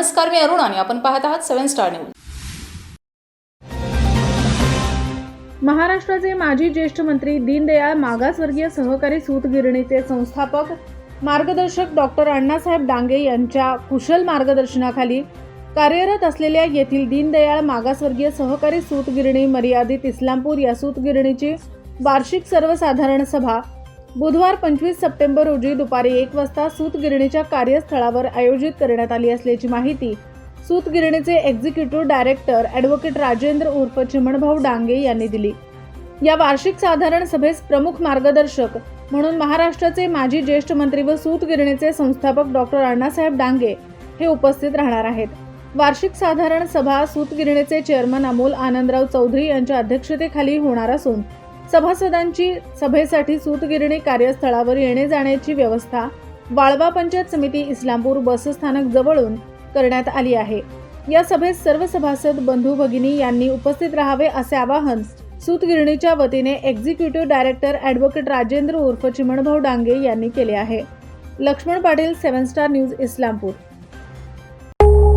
नमस्कार मी अरुण आणि आपण पाहत आहात सेव्हन स्टार न्यूज. महाराष्ट्राचे माजी ज्येष्ठ मंत्री दीनदयाळ मागासवर्गीय सहकारी सूतगिरणीचे संस्थापक मार्गदर्शक डॉक्टर अण्णासाहेब डांगे यांच्या कुशल मार्गदर्शनाखाली कार्यरत असलेल्या येथील दीनदयाळ मागासवर्गीय सहकारी सूतगिरणी मर्यादित इस्लामपूर या सूतगिरणीची वार्षिक सर्वसाधारण सभा बुधवार पंचवीस सप्टेंबर रोजी दुपारी एक वाजता सूतगिरणीच्या कार्यस्थळावर आयोजित करण्यात आली असल्याची माहिती सूतगिरणीचे एक्झिक्युटिव्ह डायरेक्टर ॲडव्होकेट राजेंद्र उर्फ चिमणभाऊ डांगे यांनी दिली. या वार्षिक साधारण सभेस प्रमुख मार्गदर्शक म्हणून महाराष्ट्राचे माजी ज्येष्ठ मंत्री व सूतगिरणीचे संस्थापक डॉक्टर अण्णासाहेब डांगे हे उपस्थित राहणार आहेत. वार्षिक साधारण सभा सूतगिरणीचे चेअरमन अमोल आनंदराव चौधरी यांच्या अध्यक्षतेखाली होणार असून सभासदांची सभेसाठी सूतगिरणी कार्यस्थळावर येणे जाण्याची व्यवस्था वाळवा पंचायत समिती इस्लामपूर बसस्थानक जवळून करण्यात आली आहे. या सभेत सर्व सभासद बंधू भगिनी यांनी उपस्थित राहावे असे आवाहन सूतगिरणीच्या वतीने एक्झिक्युटिव्ह डायरेक्टर ॲडव्होकेट राजेंद्र उर्फ चिमणभाऊ डांगे यांनी केले आहे. Laxman Patil seven star news Islampur.